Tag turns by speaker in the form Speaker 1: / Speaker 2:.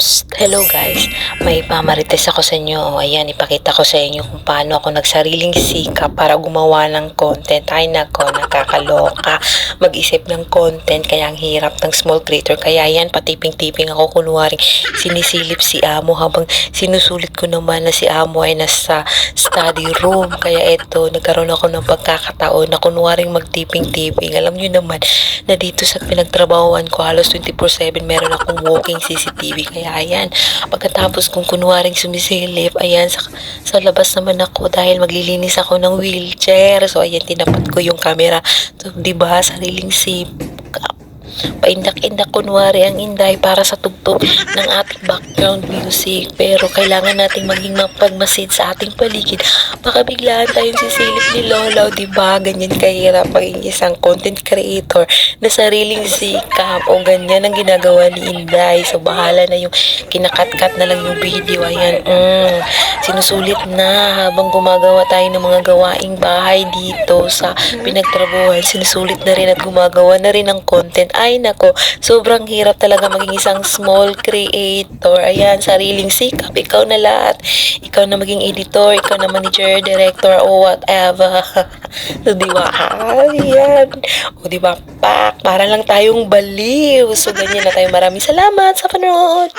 Speaker 1: Psst, hello guys, may pamarites ako sa inyo. Ayan, ipakita ko sa inyo kung paano ako nagsariling sikap para gumawa ng content. Ay nako, nakakaloka. Mag-isip ng content, kaya ang hirap ng small creator. Kaya yan, patiping-tiping ako kunwari sinisilip si Amo habang sinusulit ko naman na si Amo ay nasa study room. Kaya eto, nagkaroon ako ng pagkakataon na kunwaring magtiping-tiping. Alam nyo naman na dito sa pinagtrabahoan ko halos 24-7 meron akong walking CCTV. Kaya ayan, pagkatapos kong kunwaring sumisilip, ayan, sa, sa labas naman ako dahil maglilinis ako ng wheelchair. So ayan, tinapat ko yung camera. So, di ba, sariling sip paindak-indak kunwari ang inday para sa tugtog ng ating background music. Pero kailangan nating maging mapagmasid sa ating paligid. Baka biglaan tayong sisilip ni Lolo, di ba? Ganyan kahirap maging isang content creator na sariling sikap o ganyan ang ginagawa ni Inday. So, bahala na yung kinakat-kat na lang yung video. Ayan, mm, sinusulit na habang gumagawa tayo ng mga gawaing bahay dito sa pinagtrabuhan. Sinusulit na rin at gumagawa na rin ng content. Ay, nako, sobrang hirap talaga maging isang small creator. Ayan, sariling sikap. Ikaw na lahat. Ikaw na maging editor, ikaw na manager, director, o whatever. so, di ba? Ayan. O, di ba? Pak, para lang tayong baliw. So, ganyan na tayo. Maraming salamat sa panood.